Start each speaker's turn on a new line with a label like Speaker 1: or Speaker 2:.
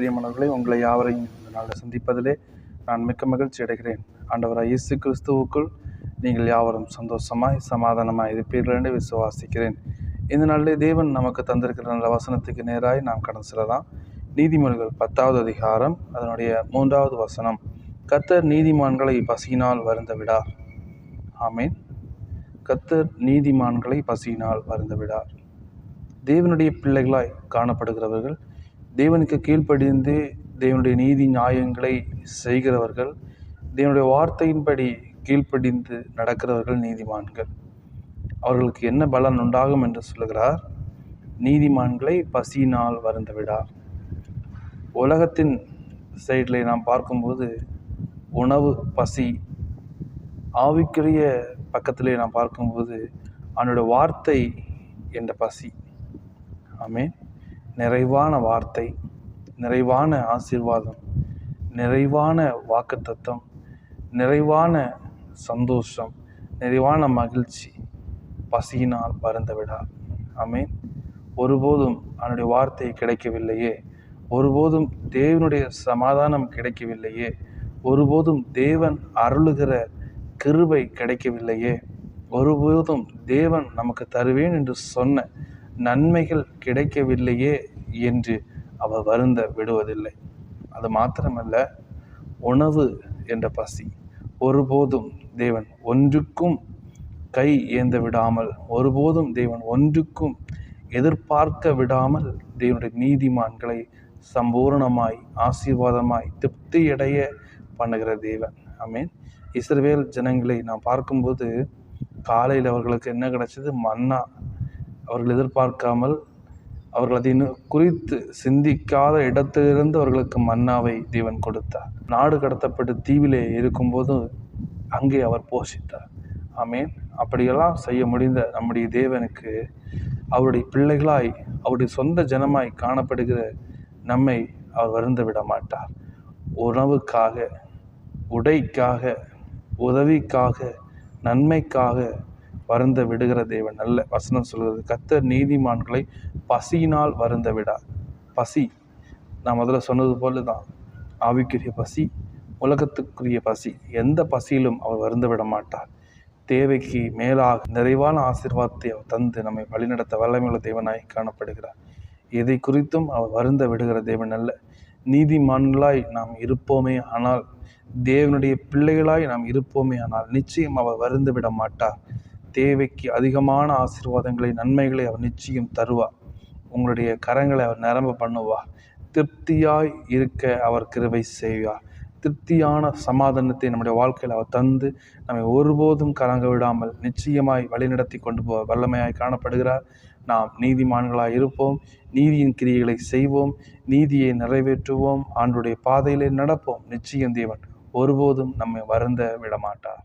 Speaker 1: பிரியமானவர்களே உங்களை யாவரையும் இந்த நாளில் சந்திப்பதிலே நான் மிக்க மகிழ்ச்சி அடைகிறேன். ஆண்டவராக இயேசு கிறிஸ்துவுக்குள் நீங்கள் யாவரும் சந்தோஷமாய் சமாதானமாக இருப்பீர்கள் என்று விசுவாசிக்கிறேன். இந்த நாளிலே தேவன் நமக்கு தந்திருக்கிற நல்ல வசனத்துக்கு நேராய் நாம் கடந்து செல்லலாம். நீதிமொழிகள் பத்தாவது அதிகாரம் அதனுடைய மூன்றாவது வசனம். கத்தர் நீதிமான்களை பசியினால் வருந்த விடார் ஆமேன். கத்தர் நீதிமான்களை பசியினால் வருந்த விடார் தேவனுடைய பிள்ளைகளாய் காணப்படுகிறவர்கள் தேவனுக்கு கீழ்ப்படிந்து தேவனுடைய நீதி நியாயங்களை செய்கிறவர்கள் தேவனுடைய வார்த்தையின்படி கீழ்ப்படிந்து நடக்கிறவர்கள் நீதிமான்கள். அவர்களுக்கு என்ன பலன் உண்டாகும் என்று சொல்லுகிறார்? நீதிமான்களை பசியினால் வருந்த விடார் உலகத்தின் சைடில் நாம் பார்க்கும்போது உணவு பசி ஆவிக்குரிய பக்கத்திலே நாம் பார்க்கும்போது அவனுடைய வார்த்தை என்ற பசி. ஆமேன். நிறைவான வார்த்தை நிறைவான ஆசீர்வாதம் நிறைவான வாக்குத்தத்தம் நிறைவான சந்தோஷம் நிறைவான மகிழ்ச்சி பசியினால் வருந்த விடார் ஆமேன். ஒருபோதும் அவனுடைய வார்த்தை கிடைக்கவில்லையே. ஒருபோதும் தேவனுடைய சமாதானம் கிடைக்கவில்லையே. ஒருபோதும் தேவன் அருளுகிற கிருபை கிடைக்கவில்லையே. ஒருபோதும் தேவன் நமக்கு தருவேன் என்று சொன்ன நன்மைகள் கிடைக்கவில்லையே என்று அவர் வருந்த விடுவதில்லை. அது மாத்திரமல்ல உணவு என்ற பசி ஒருபோதும் தேவன் ஒன்றுக்கும் கை ஏந்த விடாமல் ஒருபோதும் தேவன் ஒன்றுக்கும் எதிர்பார்க்க விடாமல் தேவனுடைய நீதிமான்களை சம்பூர்ணமாய் ஆசீர்வாதமாய் திருப்தியடைய பண்ணுகிற தேவன். ஐ மீன் இஸ்ரவேல் ஜனங்களை நான் பார்க்கும்போது காலையில் அவர்களுக்கு என்ன கிடைச்சது? மன்னா. அவர்கள் எதிர்பார்க்காமல் அவர்கள் அதை குறித்து சிந்திக்காத இடத்திலிருந்து அவர்களுக்கு மன்னாவை தேவன் கொடுத்தார். நாடு கடத்தப்பட்டு தீவிலே இருக்கும்போது அங்கே அவர் போஷித்தார். ஆமேன். அப்படியெல்லாம் செய்ய முடிந்த நம்முடைய தேவனுக்கு அவருடைய பிள்ளைகளாய் அவருடைய சொந்த ஜனமாய் காணப்படுகிற நம்மை அவர் வருந்த விட மாட்டார். உணவுக்காக உடைக்காக உதவிக்காக நன்மைக்காக வருந்த விடுகிற தேவன் அல்ல வசனம் சொல்கிறது. கத்தர் நீதிமான்களை பசியினால் வருந்த விடார். பசி. நான் முதல்ல சொன்னது போல தான் ஆவிக்குரிய பசி உலகத்துக்குரிய பசி. எந்த பசியிலும் அவர் வருந்த விட மாட்டார். தேவைக்கு மேலாக நிறைவான ஆசிர்வாதத்தை அவர் தந்து நம்மை வழிநடத்த வல்லமையுள்ள தேவனாய் காணப்படுகிறார். எதை குறித்தும் அவர் வருந்த விடுகிற தேவன் அல்ல. நீதிமான்களாய் நாம் இருப்போமே ஆனால் தேவனுடைய பிள்ளைகளாய் நாம் இருப்போமே ஆனால் நிச்சயம் அவர் வருந்து விட மாட்டார். தேவைக்கு அதிகமான ஆசீர்வாதங்களை நன்மைகளை அவர் நிச்சயம் தருவார் உங்களுடைய கரங்களை அவர் நிரம்ப பண்ணுவார் திருப்தியாய் இருக்க அவர் கிருவை செய்வார் திருப்தியான சமாதானத்தை நம்முடைய வாழ்க்கையில் அவர் தந்து நம்மை ஒருபோதும் கலங்க விடாமல் நிச்சயமாய் வழிநடத்தி கொண்டு போக வல்லமையாய் காணப்படுகிறார். நாம் நீதிமான்களாக இருப்போம். நீதியின் கிரியைகளை செய்வோம். நீதியை நிறைவேற்றுவோம். ஆண்டுடைய பாதையிலே நடப்போம். நிச்சயம் தேவன் ஒருபோதும் நம்மை வருந்த விடமாட்டார்.